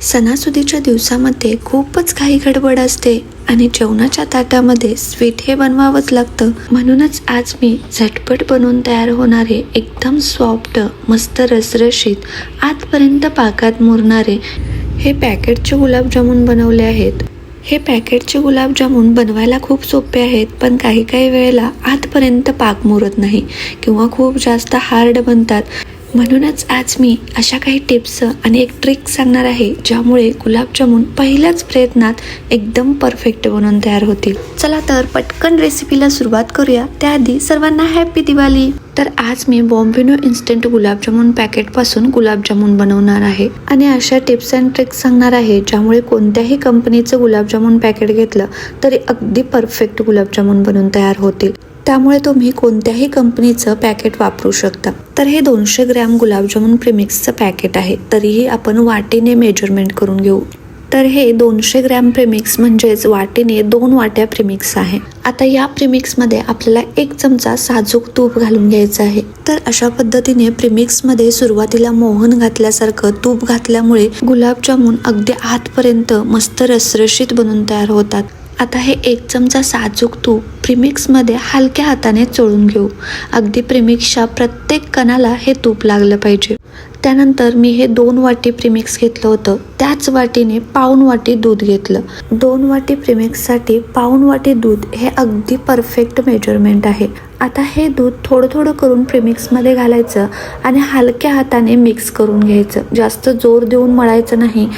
सणासुदीच्या दिवसामध्ये खूपच काही गडबड असते आणि जेवणाच्या ताटामध्ये स्वीट हे बनवावंच लागतं. म्हणूनच आज मी झटपट बनवून तयार होणारे एकदम सॉफ्ट मस्त रसरशीत आजपर्यंत पाकात मुरणारे हे पॅकेटचे गुलाबजामुन बनवले आहेत. हे पॅकेटचे गुलाबजामुन बनवायला खूप सोपे आहेत पण काही काही वेळेला आतपर्यंत पाक मुरत नाही किंवा खूप जास्त हार्ड बनतात. म्हणूनच आज मी अशा काही टिप्स आणि एक ट्रिक सांगणार आहे ज्यामुळे गुलाबजामुन पहिल्याच प्रयत्नात एकदम परफेक्ट बनवून तयार होतील. चला तर पटकन रेसिपीला सुरुवात करूया. त्याआधी सर्वांना हॅपी दिवाळी! तर आज मी बॉम्बिनो इन्स्टंट गुलाबजामुन पॅकेटपासून गुलाबजामुन बनवणार आहे. आणि अशा टिप्स अँड ट्रिक्स सांगणार आहे ज्यामुळे कोणत्याही कंपनीचं गुलाबजामुन पॅकेट घेतलं तरी अगदी परफेक्ट गुलाबजामुन बनवून तयार होतील. त्यामुळे तुम्ही कोणत्याही कंपनीचं पॅकेट वापरू शकता. तर हे दोनशे ग्रॅम गुलाबजामुन प्रिमिक्सचं पॅकेट आहे. तरीही आपण वाटीने मेजरमेंट करून घेऊ. तर हे दोनशे ग्रॅम प्रिमिक्स म्हणजेच वाटीने दोन वाट्या प्रिमिक्स आहे. आता या प्रिमिक्समध्ये आपल्याला एक चमचा साजूक तूप घालून घ्यायचं आहे. तर अशा पद्धतीने प्रिमिक्समध्ये सुरुवातीला मोहन घातल्यासारखं तूप घातल्यामुळे गुलाबजामुन अगदी आतपर्यंत मस्त रसरशीत बनून तयार होतात. आता हे एक चमचा साजूक तूप प्रिमिक्समध्ये हलक्या हाताने चोळून घेऊ. अगदी प्रिमिक्सच्या प्रत्येक कणाला हे तूप लागलं पाहिजे. त्यानंतर मी हे दोन वाटी प्रिमिक्स घेतलं होतं. त्याच वाटीने पाऊन वाटी दूध घेतलं. दोन वाटी प्रिमिक्ससाठी पाऊन वाटी दूध हे अगदी परफेक्ट मेजरमेंट आहे. आता हे दूध थोडं थोडं करून प्रिमिक्समध्ये घालायचं आणि हलक्या हाताने मिक्स करून घ्यायचं. जास्त जोर देऊन मळायचं नाही.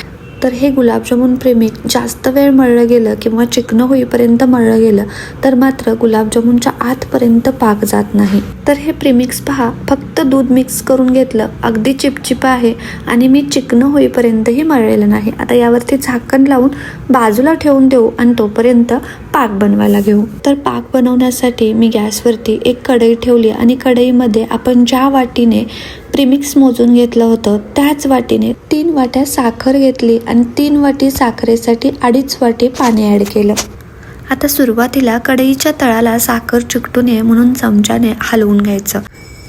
तर हे गुलाबजामुन प्रेमिक जास्त वेळ मळलं गेलं किंवा चिकणं होईपर्यंत मळलं गेलं तर मात्र गुलाबजामुनच्या आतपर्यंत पाक जात नाही. तर हे प्रेमिक्स पहा फक्त दूध मिक्स करून घेतलं अगदी चिपचिप आहे आणि मी चिकणं होईपर्यंतही मळलेलं नाही. आता यावरती झाकण लावून बाजूला ठेवून देऊ आणि तोपर्यंत पाक बनवायला घेऊ. तर पाक बनवण्यासाठी मी गॅसवरती एक कढई ठेवली आणि कढईमध्ये आपण ज्या वाटीने प्रिमिक्स मोजून घेतलं होतं. त्याच वाटीने तीन वाट्या साखर घेतली आणि तीन वाटी साखरेसाठी अडीच वाटी पाणी ॲड केलं. आता सुरुवातीला कढईच्या तळाला साखर चिकटू नये म्हणून चमच्याने हलवून घ्यायचं.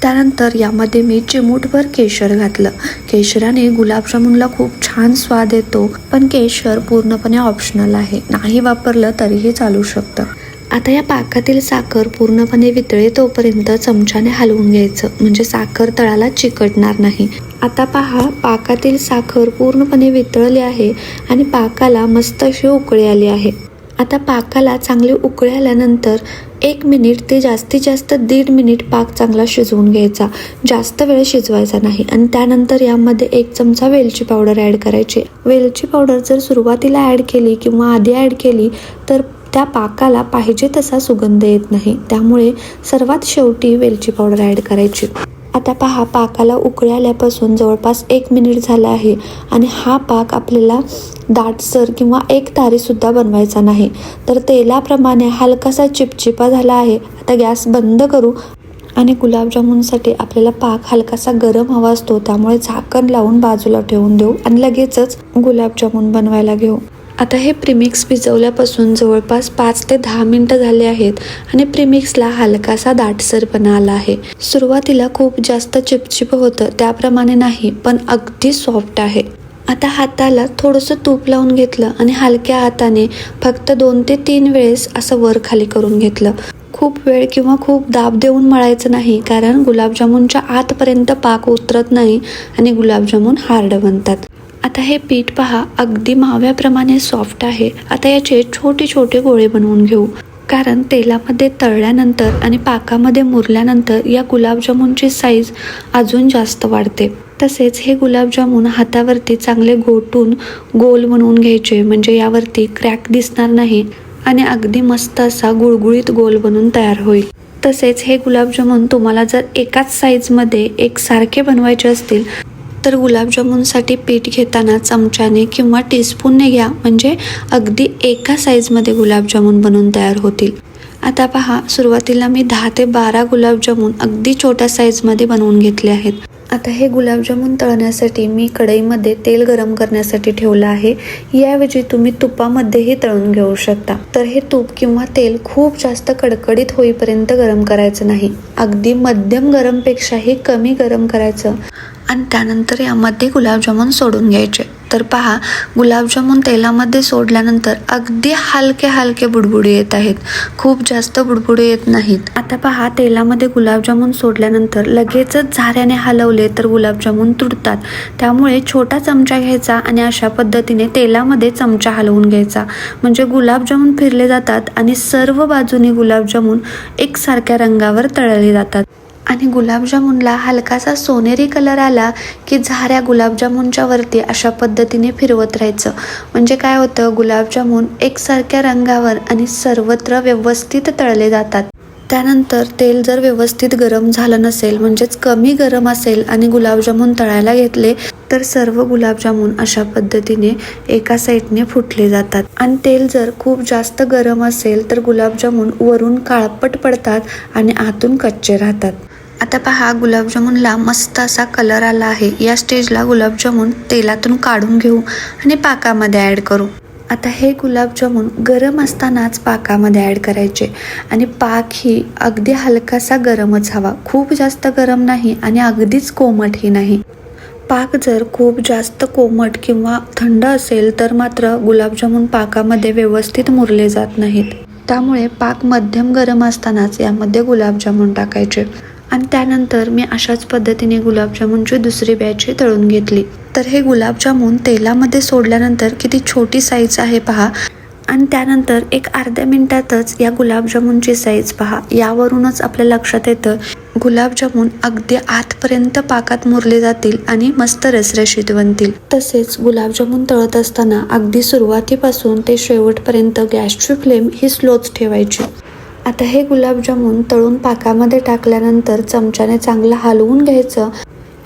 त्यानंतर यामध्ये मी चिमूटभर केशर घातलं. केशराने गुलाबजामुनला खूप छान स्वाद येतो पण केशर पूर्णपणे ऑप्शनल आहे. नाही वापरलं तरीही चालू शकतं. आता या पाकातील साखर पूर्णपणे वितळे तोपर्यंत चमच्याने हलवून घ्यायचं. म्हणजे साखर तळाला चिकटणार नाही. आता पहा पाकातील साखर पूर्णपणे वितळली आहे आणि पाकाला मस्त अशी उकळी आली आहे. आता पाकाला चांगली उकळी आल्यानंतर एक मिनिट ते जास्तीत जास्त दीड मिनिट पाक चांगला शिजवून घ्यायचा. जास्त वेळ शिजवायचा नाही. आणि त्यानंतर यामध्ये एक चमचा वेलची पावडर ॲड करायची. वेलची पावडर जर सुरुवातीला ॲड केली किंवा आधी ॲड केली तर त्या पाकाला पाहिजे तसा सुगंध येत नाही. त्यामुळे सर्वात शेवटी वेलची पावडर ॲड करायची. आता पहा पाकाला उकळी आल्यापासून जवळपास एक मिनिट झाला आहे आणि हा पाक आपल्याला दाटसर किंवा एक तारीसुद्धा बनवायचा नाही. तर तेलाप्रमाणे हलकासा चिपचिपा झाला आहे. आता गॅस बंद करू आणि गुलाबजामुनसाठी आपल्याला पाक हलकासा गरम हवा असतो. त्यामुळे झाकण लावून बाजूला ठेवून देऊ आणि लगेचच गुलाबजामुन बनवायला घेऊ. आता हे प्रिमिक्स भिजवल्यापासून जवळपास पाच ते दहा मिनटं झाले आहेत आणि प्रिमिक्सला हलकासा दाटसरपणा आला आहे. सुरुवातीला खूप जास्त चिपचिप होतं त्याप्रमाणे नाही पण अगदी सॉफ्ट आहे. आता हाताला थोडंसं तूप लावून घेतलं आणि हलक्या हाताने फक्त दोन ते तीन वेळेस असं वर खाली करून घेतलं. खूप वेळ किंवा खूप दाब देऊन मळायचं नाही कारण गुलाबजामुनच्या आतपर्यंत पाक उतरत नाही आणि गुलाबजामुन हार्ड बनतात. आता हे पीठ पहा अगदी माव्याप्रमाणे सॉफ्ट आहे. आता याचे छोटे छोटे गोळे बनवून घेऊ. कारण तेलामध्ये तळल्यानंतर आणि पाकामध्ये मुरल्यानंतर या गुलाबजामुनची साईज अजून जास्त वाढते. तसेच हे गुलाबजामुन हातावरती चांगले गोटून गोल बनवून घ्यायचे म्हणजे यावरती क्रॅक दिसणार नाही आणि अगदी मस्त असा गुळगुळीत गोल बनून तयार होईल. तसेच हे गुलाबजामुन तुम्हाला जर एकाच साईजमध्ये एकसारखे बनवायचे असतील तर गुलाबजामुनसाठी पीठ घेताना चमच्याने किंवा टीस्पूनने घ्या. म्हणजे अगदी एका साईजमध्ये गुलाबजामुन बनवून तयार होतील. आता पहा सुरुवातीला मी दहा ते बारा गुलाबजामुन अगदी छोट्या साईजमध्ये बनवून घेतले आहेत. आता हे गुलाबजामुन तळण्यासाठी मी कढईमध्ये तेल गरम करण्यासाठी ठेवलं आहे. याऐवजी तुम्ही तुपामध्येही तळून घेऊ शकता. तर हे तूप किंवा तेल खूप जास्त कडकडीत होईपर्यंत गरम करायचं नाही. अगदी मध्यम गरमपेक्षाही कमी गरम करायचं. आणि त्यानंतर यामध्ये गुलाबजामुन सोडून घ्यायचे. तर पहा गुलाबजामुन तेलामध्ये सोडल्यानंतर अगदी हलके हलके बुडबुडे येत आहेत. खूप जास्त बुडबुडे येत नाहीत. आता पहा तेलामध्ये गुलाबजामुन सोडल्यानंतर लगेचच झाऱ्याने हलवले तर गुलाबजामुन तुटतात त्यामुळे छोटा चमचा घ्यायचा आणि अशा पद्धतीने तेलामध्ये चमचा हलवून घ्यायचा. म्हणजे गुलाबजामुन फिरले जातात आणि सर्व बाजूनी गुलाबजामुन एकसारख्या रंगावर तळले जातात. आणि गुलाबजामुनला हलकासा सोनेरी कलर आला की झाऱ्या गुलाबजामुनच्या वरती अशा पद्धतीने फिरवत राहायचं. म्हणजे काय होतं? गुलाबजामुन एकसारख्या रंगावर आणि सर्वत्र व्यवस्थित तळले जातात. त्यानंतर तेल जर व्यवस्थित गरम झालं नसेल म्हणजेच कमी गरम असेल आणि गुलाबजामुन तळायला घेतले तर सर्व गुलाबजामुन अशा पद्धतीने एका साईडने फुटले जातात. आणि तेल जर खूप जास्त गरम असेल तर गुलाबजामुन वरून काळपट पडतात आणि आतून कच्चे राहतात. आता पहा गुलाबजामुनला मस्त असा कलर आला आहे. या स्टेजला गुलाबजामुन तेलातून काढून घेऊ आणि पाकामध्ये ॲड करू. आता हे गुलाबजामुन गरम असतानाच पाकामध्ये ॲड करायचे. आणि पाक ही अगदी हलकासा गरमच हवा. खूप जास्त गरम नाही आणि अगदीच कोमटही नाही. पाक जर खूप जास्त कोमट किंवा थंड असेल तर मात्र गुलाबजामुन पाकामध्ये व्यवस्थित मुरले जात नाहीत. त्यामुळे पाक मध्यम गरम असतानाच यामध्ये गुलाबजामुन टाकायचे. आणि त्यानंतर मी अशाच पद्धतीने गुलाबजामुनची दुसरी बॅच तळून घेतली. तर हे गुलाबजामुन तेलामध्ये सोडल्यानंतर किती छोटी साईज आहे पहा. आणि त्यानंतर एक अर्ध्या मिनिटातच या गुलाबजामुनची साईज पहा. यावरूनच आपल्या लक्षात येतं गुलाबजामुन अगदी आतपर्यंत पाकात मुरले जातील आणि मस्त रसरशीत बनतील. तसेच गुलाबजामुन तळत असताना अगदी सुरुवातीपासून ते शेवटपर्यंत गॅसची फ्लेम ही स्लोच ठेवायची. आता हे गुलाबजामुन तळून पाकामध्ये टाकल्यानंतर चमच्याने चांगलं हलवून घ्यायचं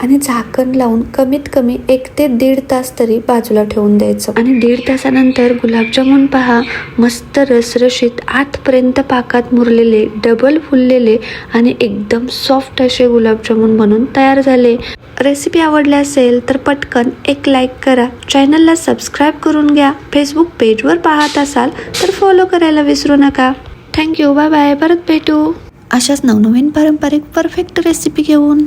आणि झाकण लावून कमीत कमी एक ते दीड तास तरी बाजूला ठेवून द्यायचं. आणि दीड तासानंतर गुलाबजामुन पहा. मस्त रसरशीत आतपर्यंत पाकात मुरलेले डबल फुललेले आणि एकदम सॉफ्ट असे गुलाबजामुन बनून तयार झाले. रेसिपी आवडली असेल तर पटकन एक लाईक करा. चॅनलला सबस्क्राईब करून घ्या. फेसबुक पेजवर पाहत असाल तर फॉलो करायला विसरू नका. थँक्यू बाय बाय परत भेटू. अशाच नवनवीन पारंपरिक परफेक्ट रेसिपी घेऊन.